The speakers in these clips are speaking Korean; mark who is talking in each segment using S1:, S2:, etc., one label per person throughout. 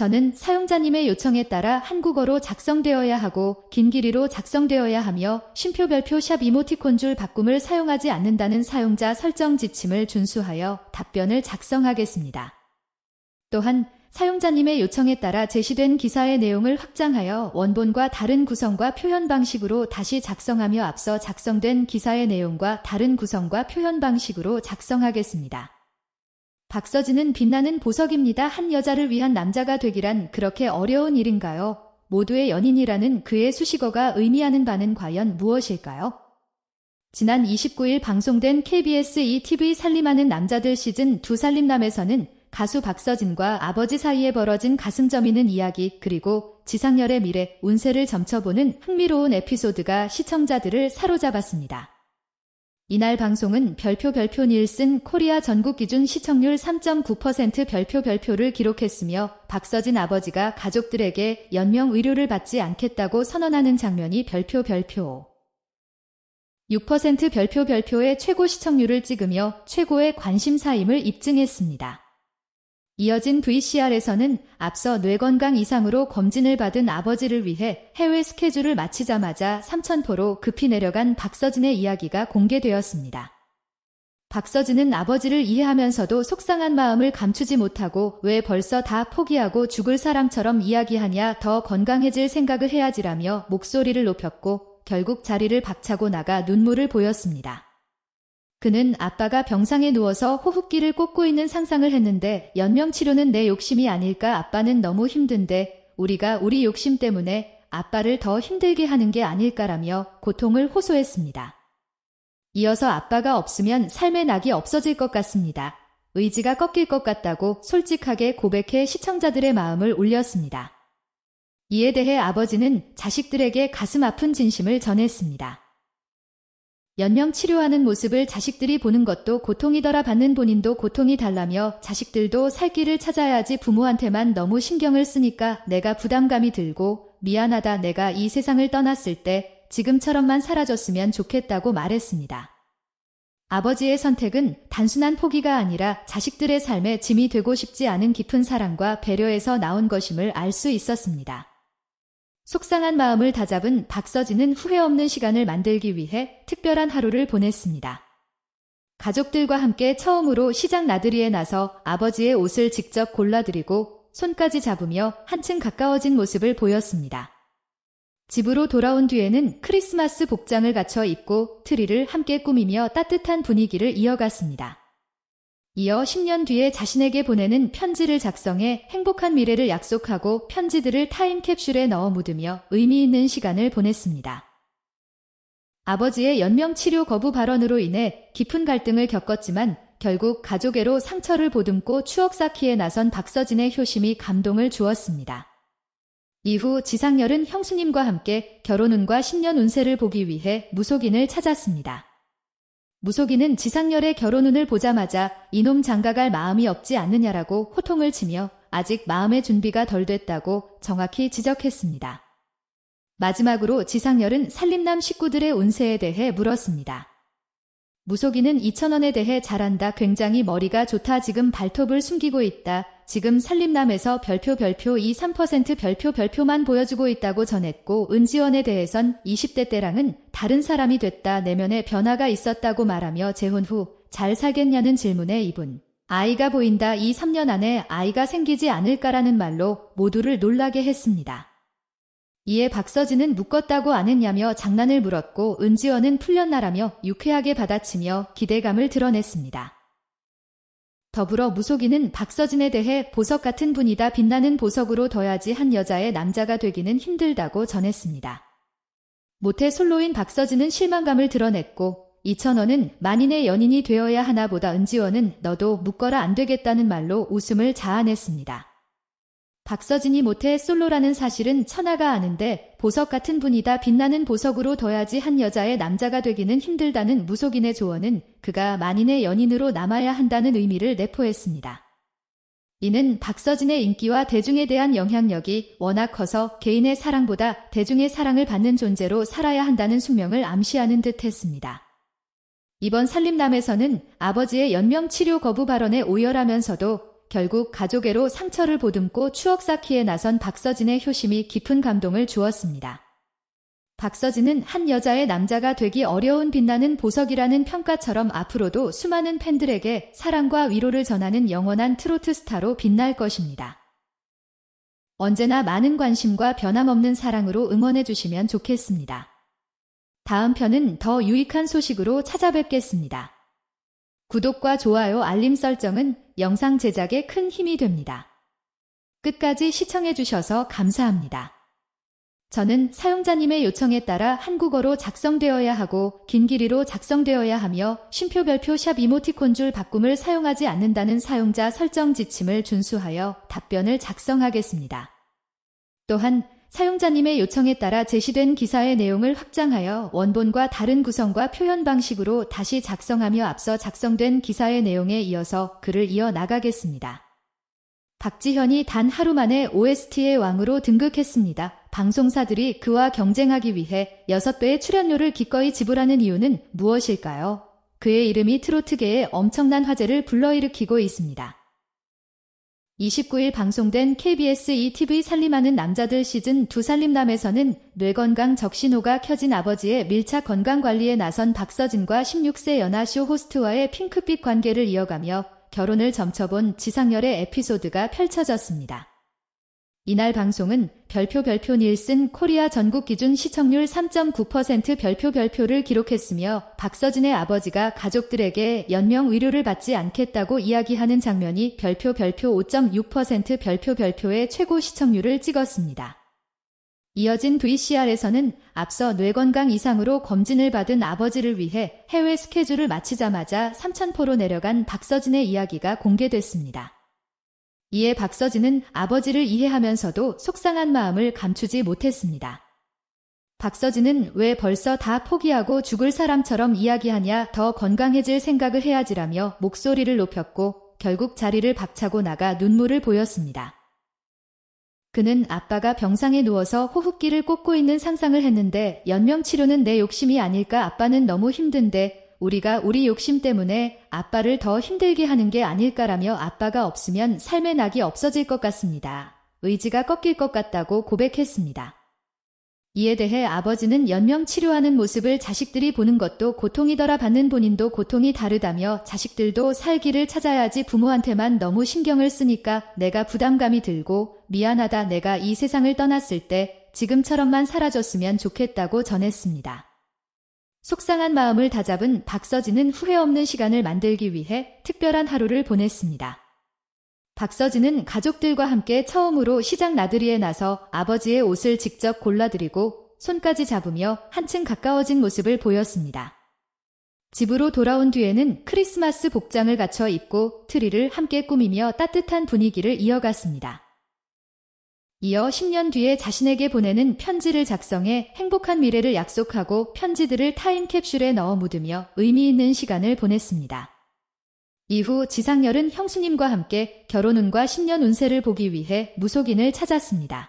S1: 저는 사용자님의 요청에 따라 한국어로 작성되어야 하고 긴 길이로 작성되어야 하며 쉼표 별표 샵 이모티콘 줄 바꿈을 사용하지 않는다는 사용자 설정 지침을 준수하여 답변을 작성하겠습니다. 또한 사용자님의 요청에 따라 제시된 기사의 내용을 확장하여 원본과 다른 구성과 표현 방식으로 다시 작성하며 앞서 작성된 기사의 내용과 다른 구성과 표현 방식으로 작성하겠습니다. 박서진은 빛나는 보석입니다. 한 여자를 위한 남자가 되기란 그렇게 어려운 일인가요? 모두의 연인이라는 그의 수식어가 의미하는 바는 과연 무엇일까요? 지난 29일 방송된 KBS ETV 살림하는 남자들 시즌 2 살림남에서는 가수 박서진과 아버지 사이에 벌어진 가슴 저미는 이야기 그리고 지상렬의 미래, 운세를 점쳐보는 흥미로운 에피소드가 시청자들을 사로잡았습니다. 이날 방송은 별표 별표 닐슨 코리아 전국 기준 시청률 3.9% 별표 별표를 기록했으며 박서진 아버지가 가족들에게 연명 의료를 받지 않겠다고 선언하는 장면이 별표 별표 6% 별표 별표의 최고 시청률을 찍으며 최고의 관심사임을 입증했습니다. 이어진 VCR에서는 앞서 뇌건강 이상으로 검진을 받은 아버지를 위해 해외 스케줄을 마치자마자 삼천포로 급히 내려간 박서진의 이야기가 공개되었습니다. 박서진은 아버지를 이해하면서도 속상한 마음을 감추지 못하고 왜 벌써 다 포기하고 죽을 사람처럼 이야기하냐 더 건강해질 생각을 해야지라며 목소리를 높였고 결국 자리를 박차고 나가 눈물을 보였습니다. 그는 아빠가 병상에 누워서 호흡기를 꽂고 있는 상상을 했는데 연명치료는 내 욕심이 아닐까 아빠는 너무 힘든데 우리가 우리 욕심 때문에 아빠를 더 힘들게 하는 게 아닐까라며 고통을 호소했습니다. 이어서 아빠가 없으면 삶의 낙이 없어질 것 같습니다. 의지가 꺾일 것 같다고 솔직하게 고백해 시청자들의 마음을 울렸습니다. 이에 대해 아버지는 자식들에게 가슴 아픈 진심을 전했습니다. 연명 치료하는 모습을 자식들이 보는 것도 고통이더라 받는 본인도 고통이 달라며 자식들도 살 길을 찾아야지 부모한테만 너무 신경을 쓰니까 내가 부담감이 들고 미안하다 내가 이 세상을 떠났을 때 지금처럼만 사라졌으면 좋겠다고 말했습니다. 아버지의 선택은 단순한 포기가 아니라 자식들의 삶에 짐이 되고 싶지 않은 깊은 사랑과 배려에서 나온 것임을 알 수 있었습니다. 속상한 마음을 다잡은 박서진은 후회 없는 시간을 만들기 위해 특별한 하루를 보냈습니다. 가족들과 함께 처음으로 시장 나들이에 나서 아버지의 옷을 직접 골라드리고 손까지 잡으며 한층 가까워진 모습을 보였습니다. 집으로 돌아온 뒤에는 크리스마스 복장을 갖춰 입고 트리를 함께 꾸미며 따뜻한 분위기를 이어갔습니다. 이어 10년 뒤에 자신에게 보내는 편지를 작성해 행복한 미래를 약속하고 편지들을 타임캡슐에 넣어 묻으며 의미 있는 시간을 보냈습니다. 아버지의 연명 치료 거부 발언으로 인해 깊은 갈등을 겪었지만 결국 가족애로 상처를 보듬고 추억 쌓기에 나선 박서진의 효심이 감동을 주었습니다. 이후 지상렬은 형수님과 함께 결혼운과 10년 운세를 보기 위해 무속인을 찾았습니다. 무속인은 지상렬의 결혼운을 보자마자 이놈 장가갈 마음이 없지 않느냐라고 호통을 치며 아직 마음의 준비가 덜 됐다고 정확히 지적했습니다. 마지막으로 지상렬은 살림남 식구들의 운세에 대해 물었습니다. 무속인은 2천원에 대해 잘한다. 굉장히 머리가 좋다. 지금 발톱을 숨기고 있다. 지금 살림남에서 별표 별표 2, 3% 별표 별표만 보여주고 있다고 전했고 은지원에 대해선 20대 때랑은 다른 사람이 됐다 내면에 변화가 있었다고 말하며 재혼 후잘 살겠냐는 질문에 이분 아이가 보인다 2, 3년 안에 아이가 생기지 않을까라는 말로 모두를 놀라게 했습니다. 이에 박서진은 묶었다고 안 했냐며 장난을 물었고 은지원은 풀렸나라며 유쾌하게 받아치며 기대감을 드러냈습니다. 더불어 무속인은 박서진에 대해 보석 같은 분이다 빛나는 보석으로 둬야지 한 여자의 남자가 되기는 힘들다고 전했습니다. 모태 솔로인 박서진은 실망감을 드러냈고 이천원은 만인의 연인이 되어야 하나 보다 은지원은 너도 묶어라 안 되겠다는 말로 웃음을 자아냈습니다. 박서진이 못해 솔로라는 사실은 천하가 아는데 보석 같은 분이다 빛나는 보석으로 둬야지 한 여자의 남자가 되기는 힘들다는 무속인의 조언은 그가 만인의 연인으로 남아야 한다는 의미를 내포했습니다. 이는 박서진의 인기와 대중에 대한 영향력이 워낙 커서 개인의 사랑보다 대중의 사랑을 받는 존재로 살아야 한다는 숙명을 암시하는 듯 했습니다. 이번 살림남에서는 아버지의 연명치료 거부 발언에 오열하면서도 결국 가족애로 상처를 보듬고 추억 쌓기에 나선 박서진의 효심이 깊은 감동을 주었습니다. 박서진은 한 여자의 남자가 되기 어려운 빛나는 보석이라는 평가처럼 앞으로도 수많은 팬들에게 사랑과 위로를 전하는 영원한 트로트 스타로 빛날 것입니다. 언제나 많은 관심과 변함없는 사랑으로 응원해 주시면 좋겠습니다. 다음 편은 더 유익한 소식으로 찾아뵙겠습니다. 구독과 좋아요 알림 설정은 영상 제작에 큰 힘이 됩니다. 끝까지 시청해 주셔서 감사합니다. 저는 사용자님의 요청에 따라 한국어로 작성되어야 하고 긴 길이로 작성되어야 하며 쉼표 별표 샵 이모티콘 줄 바꿈을 사용하지 않는다는 사용자 설정 지침을 준수하여 답변을 작성하겠습니다. 또한 사용자님의 요청에 따라 제시된 기사의 내용을 확장하여 원본과 다른 구성과 표현 방식으로 다시 작성하며 앞서 작성된 기사의 내용에 이어서 글을 이어 나가겠습니다. 박지현이 단 하루 만에 OST의 왕으로 등극했습니다. 방송사들이 그와 경쟁하기 위해 6배의 출연료를 기꺼이 지불하는 이유는 무엇일까요? 그의 이름이 트로트계에 엄청난 화제를 불러일으키고 있습니다. 29일 방송된 KBS ETV 살림하는 남자들 시즌 2 살림남에서는 뇌건강 적신호가 켜진 아버지의 밀착 건강관리에 나선 박서진과 16세 연하쇼 호스트와의 핑크빛 관계를 이어가며 결혼을 점쳐본 지상렬의 에피소드가 펼쳐졌습니다. 이날 방송은 별표 별표 닐슨 코리아 전국 기준 시청률 3.9% 별표 별표를 기록했으며 박서진의 아버지가 가족들에게 연명 의료를 받지 않겠다고 이야기하는 장면이 별표 별표 5.6% 별표 별표의 최고 시청률을 찍었습니다. 이어진 VCR에서는 앞서 뇌건강 이상으로 검진을 받은 아버지를 위해 해외 스케줄을 마치자마자 삼천포로 내려간 박서진의 이야기가 공개됐습니다. 이에 박서진은 아버지를 이해하면서도 속상한 마음을 감추지 못했습니다. 박서진은 왜 벌써 다 포기하고 죽을 사람처럼 이야기하냐 더 건강해질 생각을 해야지라며 목소리를 높였고 결국 자리를 박차고 나가 눈물을 보였습니다. 그는 아빠가 병상에 누워서 호흡기를 꽂고 있는 상상을 했는데 연명 치료는 내 욕심이 아닐까 아빠는 너무 힘든데 우리가 우리 욕심 때문에 아빠를 더 힘들게 하는 게 아닐까라며 아빠가 없으면 삶의 낙이 없어질 것 같습니다. 의지가 꺾일 것 같다고 고백했습니다. 이에 대해 아버지는 연명 치료하는 모습을 자식들이 보는 것도 고통이더라 받는 본인도 고통이 다르다며 자식들도 살기를 찾아야지 부모한테만 너무 신경을 쓰니까 내가 부담감이 들고 미안하다 내가 이 세상을 떠났을 때 지금처럼만 사라졌으면 좋겠다고 전했습니다. 속상한 마음을 다잡은 박서진은 후회 없는 시간을 만들기 위해 특별한 하루를 보냈습니다. 박서진은 가족들과 함께 처음으로 시장 나들이에 나서 아버지의 옷을 직접 골라드리고 손까지 잡으며 한층 가까워진 모습을 보였습니다. 집으로 돌아온 뒤에는 크리스마스 복장을 갖춰 입고 트리를 함께 꾸미며 따뜻한 분위기를 이어갔습니다. 이어 10년 뒤에 자신에게 보내는 편지를 작성해 행복한 미래를 약속하고 편지들을 타임캡슐에 넣어 묻으며 의미 있는 시간을 보냈습니다. 이후 지상렬은 형수님과 함께 결혼운과 10년 운세를 보기 위해 무속인을 찾았습니다.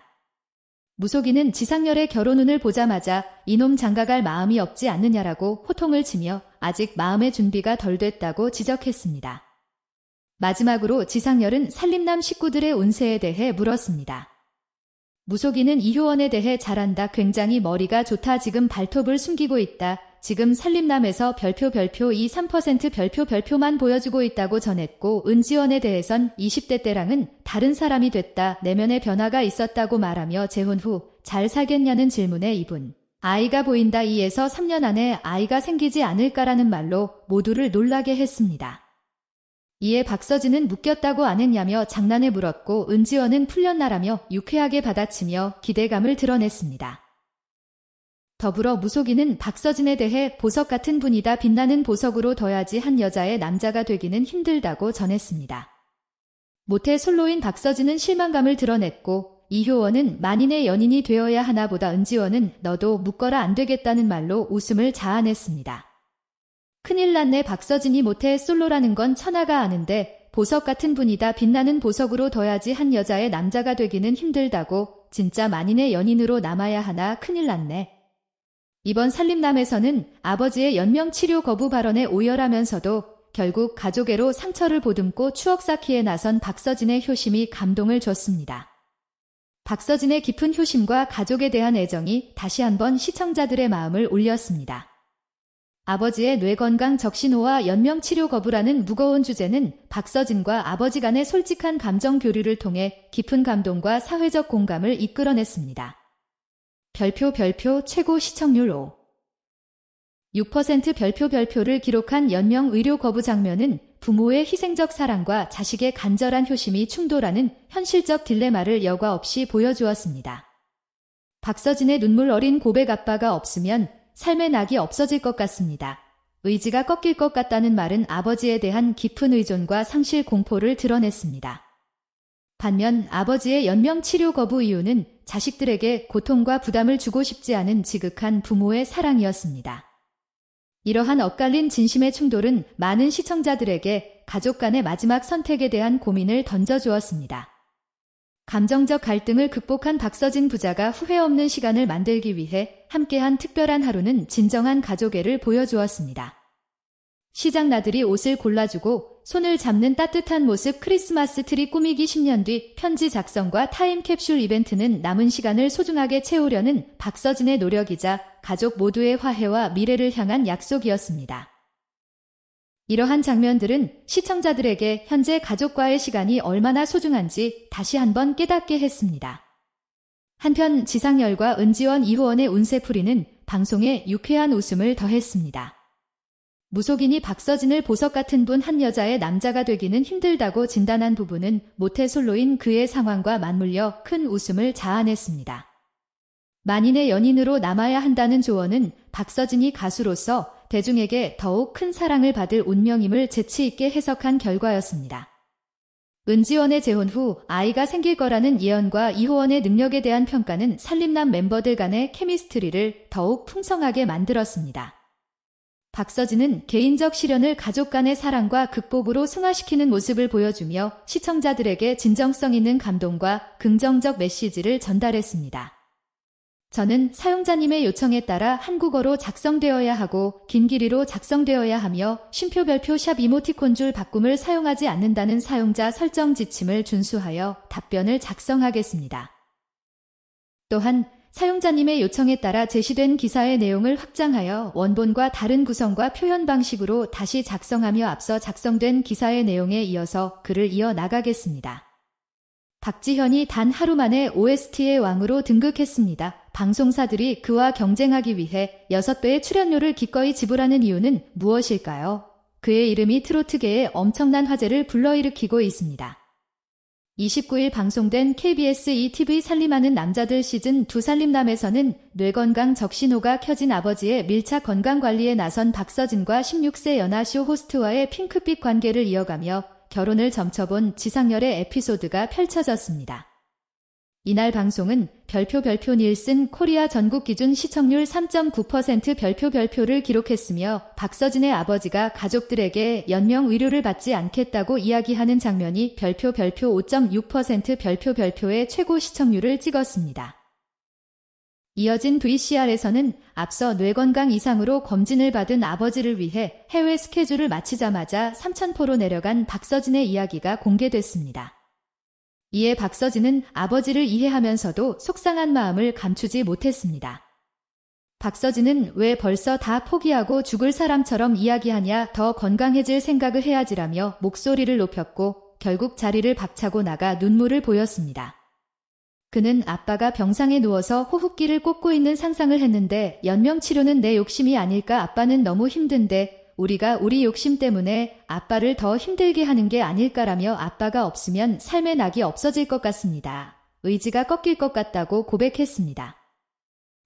S1: 무속인은 지상렬의 결혼운을 보자마자 이놈 장가갈 마음이 없지 않느냐라고 호통을 치며 아직 마음의 준비가 덜 됐다고 지적했습니다. 마지막으로 지상렬은 살림남 식구들의 운세에 대해 물었습니다. 무속인은 이효원에 대해 잘한다. 굉장히 머리가 좋다. 지금 발톱을 숨기고 있다. 지금 살림남에서 별표 별표 2 3% 별표 별표만 보여주고 있다고 전했고 은지원에 대해선 20대 때랑은 다른 사람이 됐다. 내면의 변화가 있었다고 말하며 재혼 후잘 살겠냐는 질문에 이분 아이가 보인다 2에서 3년 안에 아이가 생기지 않을까라는 말로 모두를 놀라게 했습니다. 이에 박서진은 묶였다고 안 했냐며 장난에 물었고 은지원은 풀렸나라며 유쾌하게 받아치며 기대감을 드러냈습니다. 더불어 무속인은 박서진에 대해 보석 같은 분이다 빛나는 보석으로 둬야지 한 여자의 남자가 되기는 힘들다고 전했습니다. 모태 솔로인 박서진은 실망감을 드러냈고 이효원은 만인의 연인이 되어야 하나 보다 은지원은 너도 묶어라 안 되겠다는 말로 웃음을 자아냈습니다. 큰일 났네 박서진이 모태 솔로라는 건 천하가 아는데 보석 같은 분이다 빛나는 보석으로 둬야지 한 여자의 남자가 되기는 힘들다고 진짜 만인의 연인으로 남아야 하나 큰일 났네. 이번 살림남에서는 아버지의 연명 치료 거부 발언에 오열하면서도 결국 가족애로 상처를 보듬고 추억 쌓기에 나선 박서진의 효심이 감동을 줬습니다. 박서진의 깊은 효심과 가족에 대한 애정이 다시 한번 시청자들의 마음을 울렸습니다. 아버지의 뇌건강 적신호와 연명치료 거부라는 무거운 주제는 박서진과 아버지 간의 솔직한 감정 교류를 통해 깊은 감동과 사회적 공감을 이끌어냈습니다. 별표 별표 최고 시청률 5. 6% 별표 별표를 기록한 연명 의료 거부 장면은 부모의 희생적 사랑과 자식의 간절한 효심이 충돌하는 현실적 딜레마를 여과 없이 보여주었습니다. 박서진의 눈물 어린 고백 아빠가 없으면 삶의 낙이 없어질 것 같습니다. 의지가 꺾일 것 같다는 말은 아버지에 대한 깊은 의존과 상실 공포를 드러냈습니다. 반면 아버지의 연명 치료 거부 이유는 자식들에게 고통과 부담을 주고 싶지 않은 지극한 부모의 사랑이었습니다. 이러한 엇갈린 진심의 충돌은 많은 시청자들에게 가족 간의 마지막 선택에 대한 고민을 던져주었습니다. 감정적 갈등을 극복한 박서진 부자가 후회 없는 시간을 만들기 위해 함께한 특별한 하루는 진정한 가족애를 보여주었습니다. 시장 나들이 옷을 골라주고 손을 잡는 따뜻한 모습 크리스마스 트리 꾸미기 10년 뒤 편지 작성과 타임캡슐 이벤트는 남은 시간을 소중하게 채우려는 박서진의 노력이자 가족 모두의 화해와 미래를 향한 약속이었습니다. 이러한 장면들은 시청자들에게 현재 가족과의 시간이 얼마나 소중한지 다시 한번 깨닫게 했습니다. 한편 지상열과 은지원 이호원의 운세풀이는 방송에 유쾌한 웃음을 더했습니다. 무속인이 박서진을 보석 같은 분 한 여자의 남자가 되기는 힘들다고 진단한 부부는 모태솔로인 그의 상황과 맞물려 큰 웃음을 자아냈습니다. 만인의 연인으로 남아야 한다는 조언은 박서진이 가수로서 대중에게 더욱 큰 사랑을 받을 운명임을 재치 있게 해석한 결과였습니다. 은지원의 재혼 후 아이가 생길 거라는 예언과 이호원의 능력에 대한 평가는 살림남 멤버들 간의 케미스트리를 더욱 풍성하게 만들었습니다. 박서진은 개인적 시련을 가족 간의 사랑과 극복으로 승화시키는 모습을 보여주며 시청자들에게 진정성 있는 감동과 긍정적 메시지를 전달했습니다. 저는 사용자님의 요청에 따라 한국어로 작성되어야 하고 긴 길이로 작성되어야 하며 쉼표 별표 샵 이모티콘 줄 바꿈을 사용하지 않는다는 사용자 설정 지침을 준수하여 답변을 작성하겠습니다. 또한 사용자님의 요청에 따라 제시된 기사의 내용을 확장하여 원본과 다른 구성과 표현 방식으로 다시 작성하며 앞서 작성된 기사의 내용에 이어서 글을 이어 나가겠습니다. 박지현이 단 하루 만에 OST의 왕으로 등극했습니다. 방송사들이 그와 경쟁하기 위해 6배의 출연료를 기꺼이 지불하는 이유는 무엇일까요? 그의 이름이 트로트계에 엄청난 화제를 불러일으키고 있습니다. 29일 방송된 KBS ETV 살림하는 남자들 시즌 2 살림남에서는 뇌건강 적신호가 켜진 아버지의 밀착 건강관리에 나선 박서진과 16세 연하쇼 호스트와의 핑크빛 관계를 이어가며 결혼을 점쳐본 지상열의 에피소드가 펼쳐졌습니다. 이날 방송은 별표 별표 닐슨 코리아 전국 기준 시청률 3.9% 별표 별표를 기록했으며 박서진의 아버지가 가족들에게 연명 의료를 받지 않겠다고 이야기하는 장면이 별표 별표 5.6% 별표 별표의 최고 시청률을 찍었습니다. 이어진 VCR에서는 앞서 뇌건강 이상으로 검진을 받은 아버지를 위해 해외 스케줄을 마치자마자 삼천포로 내려간 박서진의 이야기가 공개됐습니다. 이에 박서진은 아버지를 이해하면서도 속상한 마음을 감추지 못했습니다. 박서진은 왜 벌써 다 포기하고 죽을 사람처럼 이야기하냐 더 건강해질 생각을 해야지라며 목소리를 높였고 결국 자리를 박차고 나가 눈물을 보였습니다. 그는 아빠가 병상에 누워서 호흡기를 꽂고 있는 상상을 했는데 연명치료는 내 욕심이 아닐까 아빠는 너무 힘든데 우리가 우리 욕심 때문에 아빠를 더 힘들게 하는 게 아닐까라며 아빠가 없으면 삶의 낙이 없어질 것 같습니다. 의지가 꺾일 것 같다고 고백했습니다.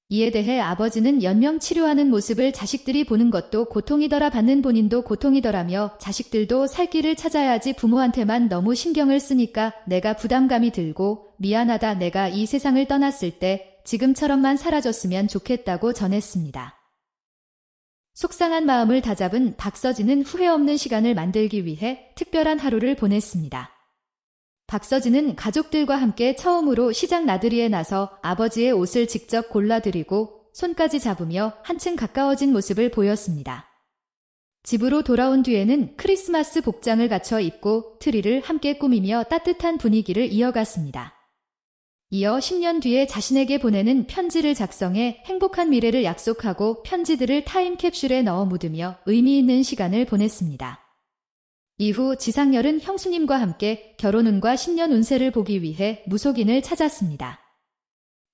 S1: 이에 대해 아버지는 연명 치료하는 모습을 자식들이 보는 것도 고통이더라 받는 본인도 고통이더라며 자식들도 살 길을 찾아야지 부모한테만 너무 신경을 쓰니까 내가 부담감이 들고 미안하다 내가 이 세상을 떠났을 때 지금처럼만 사라졌으면 좋겠다고 전했습니다. 속상한 마음을 다잡은 박서진은 후회 없는 시간을 만들기 위해 특별한 하루를 보냈습니다. 박서진은 가족들과 함께 처음으로 시장 나들이에 나서 아버지의 옷을 직접 골라드리고 손까지 잡으며 한층 가까워진 모습을 보였습니다. 집으로 돌아온 뒤에는 크리스마스 복장을 갖춰 입고 트리를 함께 꾸미며 따뜻한 분위기를 이어갔습니다. 이어 10년 뒤에 자신에게 보내는 편지를 작성해 행복한 미래를 약속하고 편지들을 타임캡슐에 넣어 묻으며 의미 있는 시간을 보냈습니다. 이후 지상열은 형수님과 함께 결혼운과 10년 운세를 보기 위해 무속인을 찾았습니다.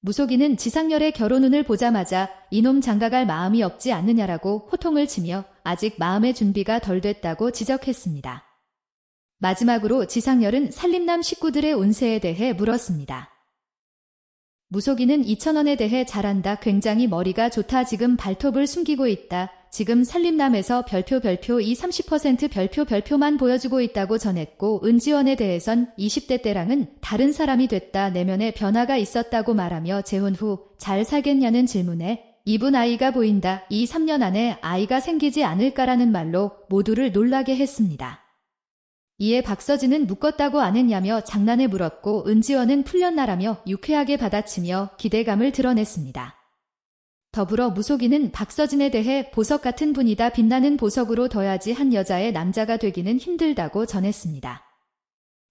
S1: 무속인은 지상열의 결혼운을 보자마자 이놈 장가갈 마음이 없지 않느냐라고 호통을 치며 아직 마음의 준비가 덜 됐다고 지적했습니다. 마지막으로 지상열은 살림남 식구들의 운세에 대해 물었습니다. 무속인은 2천원에 대해 잘한다. 굉장히 머리가 좋다. 지금 발톱을 숨기고 있다. 지금 살림남에서 별표 별표 이30% 별표 별표만 보여주고 있다고 전했고 은지원에 대해선 20대 때랑은 다른 사람이 됐다. 내면에 변화가 있었다고 말하며 재혼 후 잘 살겠냐는 질문에 이분 아이가 보인다. 이 3년 안에 아이가 생기지 않을까라는 말로 모두를 놀라게 했습니다. 이에 박서진은 묶었다고 안 했냐며 장난에 물었고 은지원은 풀렸나라며 유쾌하게 받아치며 기대감을 드러냈습니다. 더불어 무속인은 박서진에 대해 보석 같은 분이다 빛나는 보석으로 둬야지 한 여자의 남자가 되기는 힘들다고 전했습니다.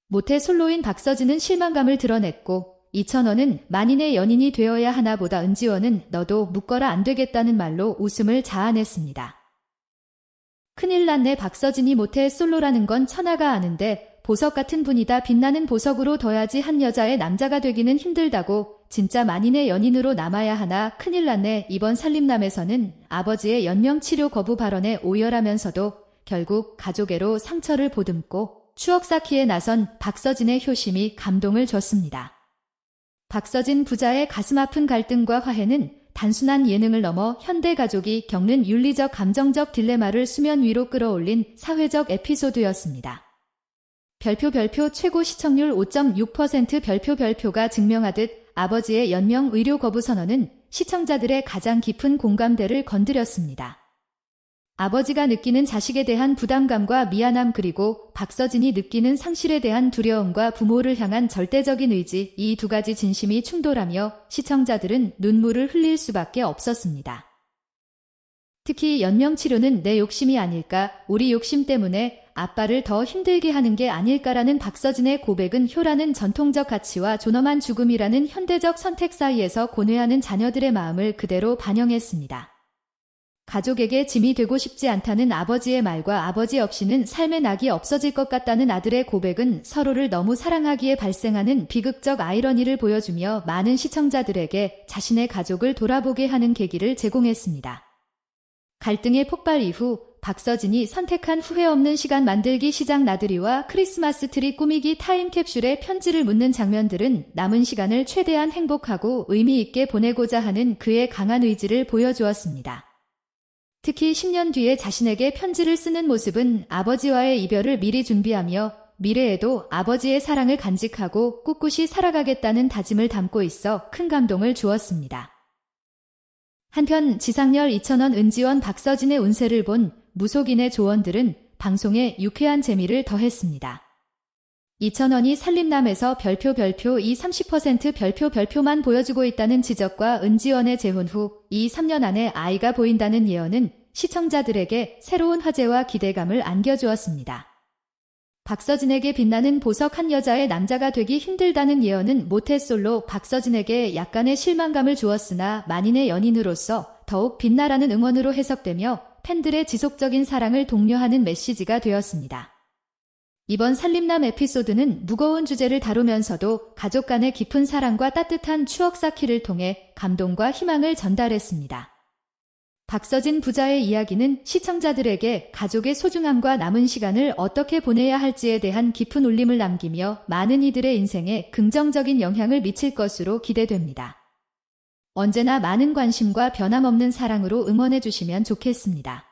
S1: 모태 솔로인 박서진은 실망감을 드러냈고 이천원은 만인의 연인이 되어야 하나 보다 은지원은 너도 묶어라 안 되겠다는 말로 웃음을 자아냈습니다. 큰일 났네 박서진이 모태 솔로라는 건 천하가 아는데 보석 같은 분이다 빛나는 보석으로 둬야지 한 여자의 남자가 되기는 힘들다고 진짜 만인의 연인으로 남아야 하나 큰일 났네 이번 살림남에서는 아버지의 연명치료 거부 발언에 오열하면서도 결국 가족애로 상처를 보듬고 추억 쌓기에 나선 박서진의 효심이 감동을 줬습니다. 박서진 부자의 가슴 아픈 갈등과 화해는 단순한 예능을 넘어 현대 가족이 겪는 윤리적 감정적 딜레마를 수면 위로 끌어올린 사회적 에피소드였습니다. 별표 별표 최고 시청률 5.6% 별표 별표가 증명하듯 아버지의 연명 의료 거부 선언은 시청자들의 가장 깊은 공감대를 건드렸습니다. 아버지가 느끼는 자식에 대한 부담감과 미안함 그리고 박서진이 느끼는 상실에 대한 두려움과 부모를 향한 절대적인 의지 이 두 가지 진심이 충돌하며 시청자들은 눈물을 흘릴 수밖에 없었습니다. 특히 연명치료는 내 욕심이 아닐까 우리 욕심 때문에 아빠를 더 힘들게 하는 게 아닐까라는 박서진의 고백은 효라는 전통적 가치와 존엄한 죽음이라는 현대적 선택 사이에서 고뇌하는 자녀들의 마음을 그대로 반영했습니다. 가족에게 짐이 되고 싶지 않다는 아버지의 말과 아버지 없이는 삶의 낙이 없어질 것 같다는 아들의 고백은 서로를 너무 사랑하기에 발생하는 비극적 아이러니를 보여주며 많은 시청자들에게 자신의 가족을 돌아보게 하는 계기를 제공했습니다. 갈등의 폭발 이후 박서진이 선택한 후회 없는 시간 만들기 시작 나들이와 크리스마스 트리 꾸미기 타임캡슐에 편지를 묻는 장면들은 남은 시간을 최대한 행복하고 의미 있게 보내고자 하는 그의 강한 의지를 보여주었습니다. 특히 10년 뒤에 자신에게 편지를 쓰는 모습은 아버지와의 이별을 미리 준비하며 미래에도 아버지의 사랑을 간직하고 꿋꿋이 살아가겠다는 다짐을 담고 있어 큰 감동을 주었습니다. 한편 지상열 2천원 은지원 박서진의 운세를 본 무속인의 조언들은 방송에 유쾌한 재미를 더했습니다. 2천원이 살림남에서 별표 별표 이 30% 별표 별표만 보여주고 있다는 지적과 은지원의 재혼 후 이 3년 안에 아이가 보인다는 예언은 시청자들에게 새로운 화제와 기대감을 안겨주었습니다. 박서진에게 빛나는 보석 한 여자의 남자가 되기 힘들다는 예언은 모태솔로 박서진에게 약간의 실망감을 주었으나 만인의 연인으로서 더욱 빛나라는 응원으로 해석되며 팬들의 지속적인 사랑을 독려하는 메시지가 되었습니다. 이번 살림남 에피소드는 무거운 주제를 다루면서도 가족 간의 깊은 사랑과 따뜻한 추억 쌓기를 통해 감동과 희망을 전달했습니다. 박서진 부자의 이야기는 시청자들에게 가족의 소중함과 남은 시간을 어떻게 보내야 할지에 대한 깊은 울림을 남기며 많은 이들의 인생에 긍정적인 영향을 미칠 것으로 기대됩니다. 언제나 많은 관심과 변함없는 사랑으로 응원해 주시면 좋겠습니다.